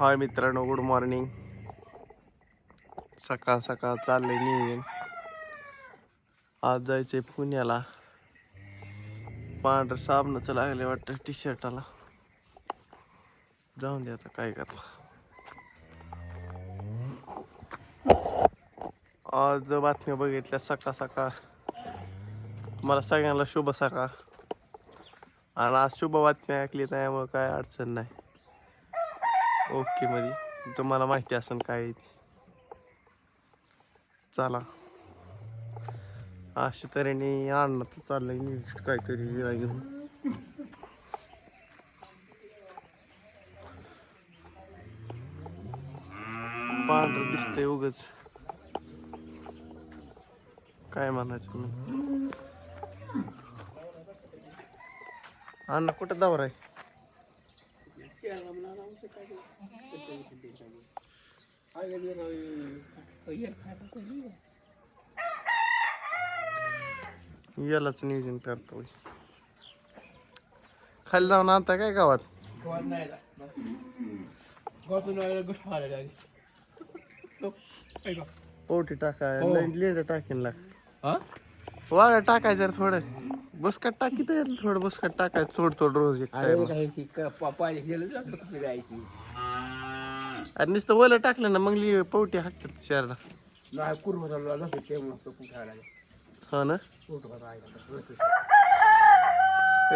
हाय मित्रांनो good morning. सकाळ सकाळ चाललंय नियोजन. आज जायचंय पुण्याला. पांढरं साबणाचं लागले वाटतं टी शर्टाला जाऊन दे आता काय करता. आज बातम्या बघितल्या सकाळ सकाळ. मला सगळ्यांना शुभ सकाळ. आणि आज शुभ बातम्या ऐकली त्यामुळे काय अडचण नाही. ओके मध्ये तुम्हाला माहिती असेल काय चला. अशा तऱ्हेने आणलं तर चाललंय मी काहीतरी विळा घेऊन. पांढरं दिसतंय उगच. काय म्हणायचं मी अण्णा कुठं दावर आहे? यालाच नियोजन करतो खाली जाऊन आणता काय गावात? पोटी टाकाय लेंड टाकीन लाग. वाळा टाकायचं रे थोडं. बसकट टाकी तर थोडं बसकट टाकायचं थोडं थोडं रोज एक time. आणि नुसतं ओलं टाकलं ना मग लि पवटी हाकतात शहराला हो ना?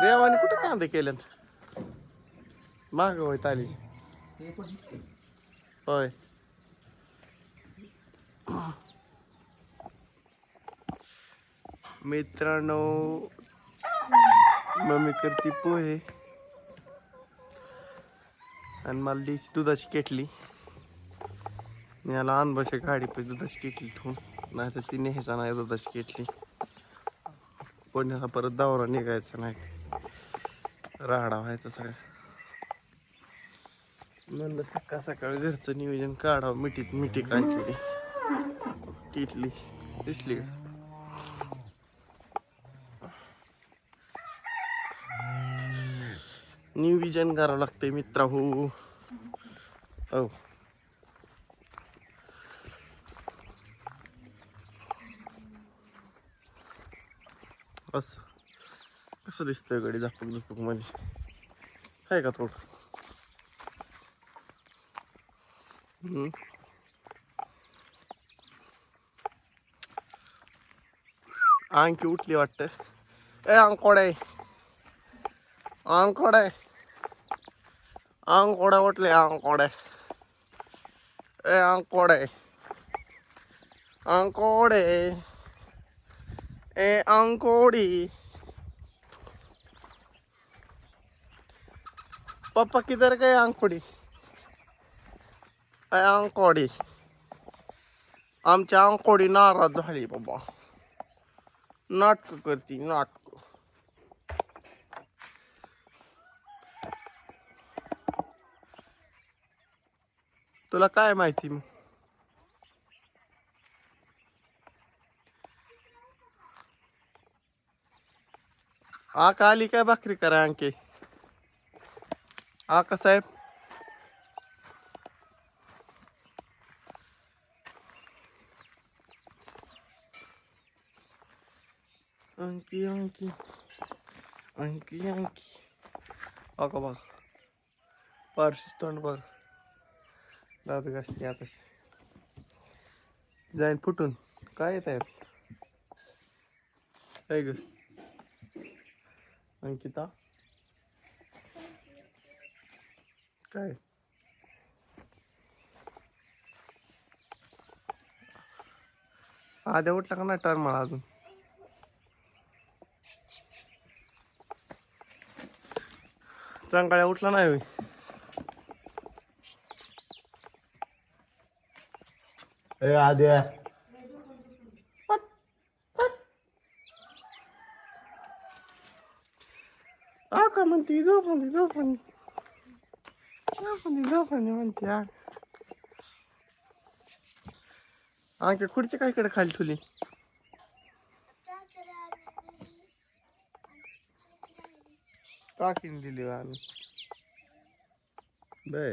रेवाने कुठं कांदे केल्यात माग होय ताली होय. मित्रांनो मम्मी करते पोहे. आणि मला द्यायची दुधाची केटली. मी याला आण बसे गाडी पण दुधाची केटली ठेवून. नाही तर ती न्यायचा नाही दुधाची केटली. कोणाला परत दावरा निघायचा नाही. राडा व्हायचा सगळा म्हणलं सकाळ सकाळी घरचं नियोजन काढावं मिठीत मिठी काहीतरी टिटली दिसली का? नियोजन करावं लागतंय मित्रा हो हो असं कसं दिसतंय गडी झापक झुपकमध्ये? आहे का थोडं आणखी उठली वाटतं. ए अंकोडे आहे? अंकोडे उठले अंकोडे ए आंगकोडे आंगकोडे ए आंगकोडी पप्पा किधर गए अंकोडी ए अंकोडी आमच्या अंकोडी नाराज झाली बाबा. नाटक करती नाटक. तुला काय माहिती मी? आका आली काय भाकरी करा अंके आका साहेब. अंकी अंकी अंकी अंकी अका बघ पारशीच तोंड बघ. दात घासते आता. जाईन फुटून. काय येत आहे काय ग? अंकिता? काय? आद्या उठला का नाही टर्न मला अजून? चांगल्या उठला नाही होई ए आद्या आ का म्हणते झोपणी झोपणी झोपणी झोपणी म्हणते आ। अंके खुर्ची काय इकडे खाली ठुली टाकीन दिली आम्ही. बर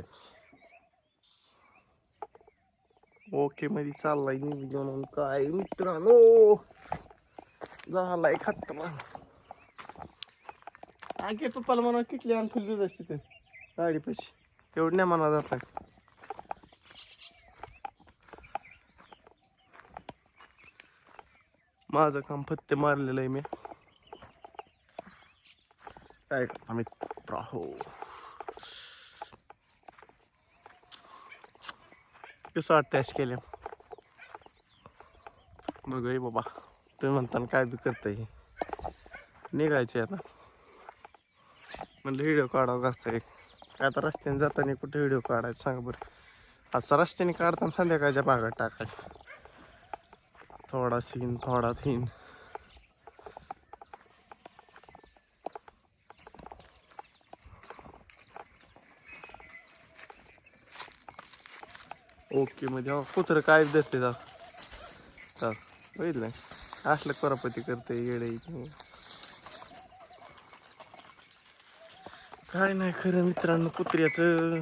ओके मध्ये चाललाय मी म्हणून. काय मित्रांनो? झालाय खतरा. आगे पप्पाला म्हणा किटली आणि फुल दूध असते ते गाडी पैसे तेवढं नाही म्हणा जात माझं काम फत्ते मारलेलं आहे मी. काय करता मित्र हो कसं वाटतं अशी केल्या बघ बाबा. तुम्ही म्हणताना काय बी करताय हे. निघायचे आता. म्हणलं व्हिडिओ काढावं घरचा एक. काय आता रस्त्याने जाताना कुठे व्हिडिओ काढायचा सांगा बरं. असं रस्त्याने काढताना संध्याकाळच्या भागात टाकायचा. थोडा सीन थोडा थीन ओके म्हणजे अहो, कुत्रं काय धरते जा बघितलं असलं करापती करते येडे काय नाही खरं मित्रांनो कुत्र्याचं.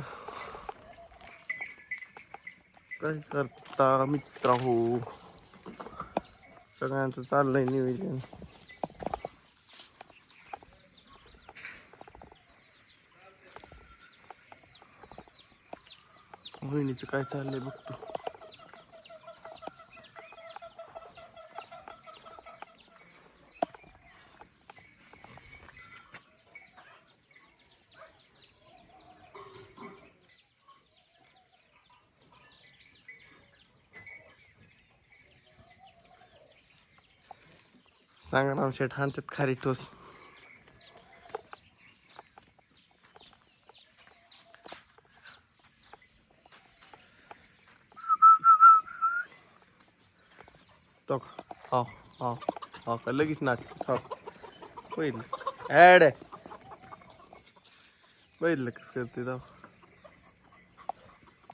काय करता मित्र हो सगळ्यांचं चाललंय नियोजन बहिणीचं काय चाललंय बघतो. सांगा ना शेठ हाणतात खारी ठोस तो हो हो हो का लगेच नाटक हो बघितलं. ॲड आहे बघितलं कसं करते तो.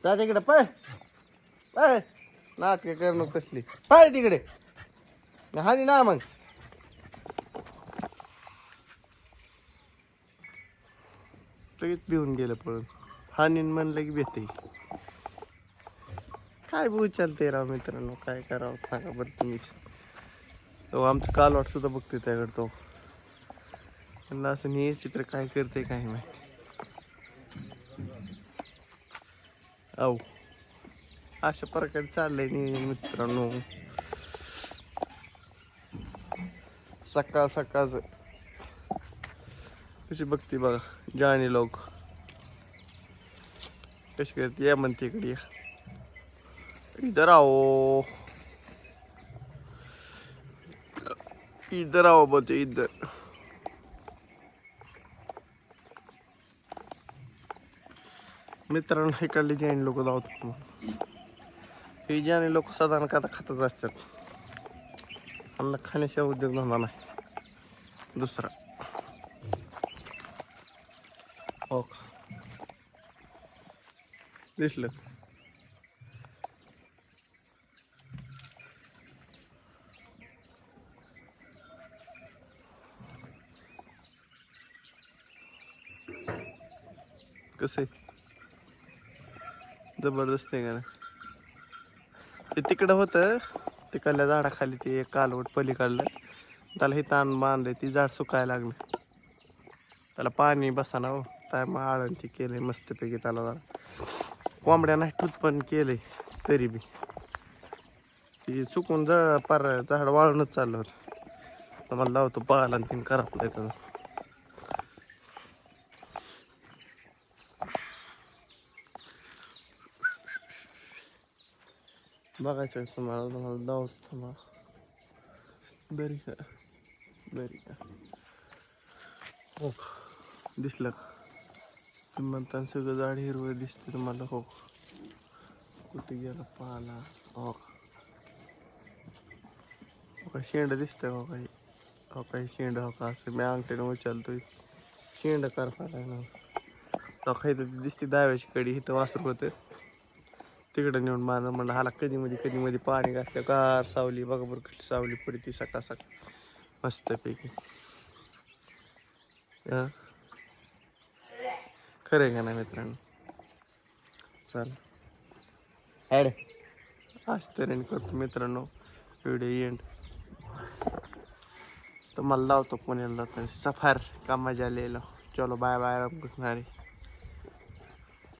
जा तिकडे पळ. पळ. नाटक करणं कसली पळ तिकडे. हानी ना मग. लगेच भिवून गेलं पळून. हानीन म्हणलं की भेटते काय बघू चालते राव मित्रांनो? काय करावं? सांगा बरं तुम्हीच तो आमचं काल सुद्धा बघते त्याकडे तो. त्यांना असं नाही चित्र काय करते काय माहिती. औ अशा प्रकारे चाललंय नाही मित्रांनो. सकाळ सकाळच कशी बघते बघा जाणी लोक. कशी करते? या म्हणते इकडे या. इधर आओ। इधर आओ बोलते इधर। मित्रांनो इकडले जैन लोक धावतात हे जैन लोक साधारण खाता खातच असतात. त्यांना खाण्याशिवाय उद्योग धंदा नाही. दुसरा. हो का? दिसलं. कसं आहे? जबरदस्त आहे का नाही? ते तिकडं होतं तिकडल्या झाडाखाली ते एक कालवट पलीकडलं. त्याला हे ताण बांधले ती झाड सुकायला लागलं. त्याला पाणी बसाना हो. काय मग आळण ते केलं मस्तपैकी त्याला जरा. कोंबड्या नाही पण केलंय तरी बी. ती चुकून जळ पार झाड वाळूनच चाललं होतं. मला लावतो पाहायला आणि तीन करापलाय त्याचा. बघायचं आहे तुम्हाला तुम्हाला दावत तुम्हाला. बरी का बरी का हो दिसलं का? तुम्ही म्हणता सगळं झाड हिरवं दिसते तुम्हाला हो. कुठे गेला पाला? हो का? हो शेंड दिसतंय हो काही? हो काही शेंड हो का? असं मी अंगठ्याने उचलतोय. शेंड करता ना. तो काही तर दिसते दाव्याची कडी इथं वासरू होतं. तिकडं नेऊन माझं म्हणलं हाला कधी मध्ये कधी मध्ये पाणी घातलं गार सावली बघा बरं कसली सावली पडती सकाळ सकाळ. मस्तपैकी. हा? खरं आहे का नाही मित्रांनो? चाल. ॲड आज तऱ्हेने करतो मित्रांनो. व्हिडिओ एंड तुम्हाला लावतो पुण्याला तर. सफार का मजा लिहिलं चलो बाय बाय गुड नाईट.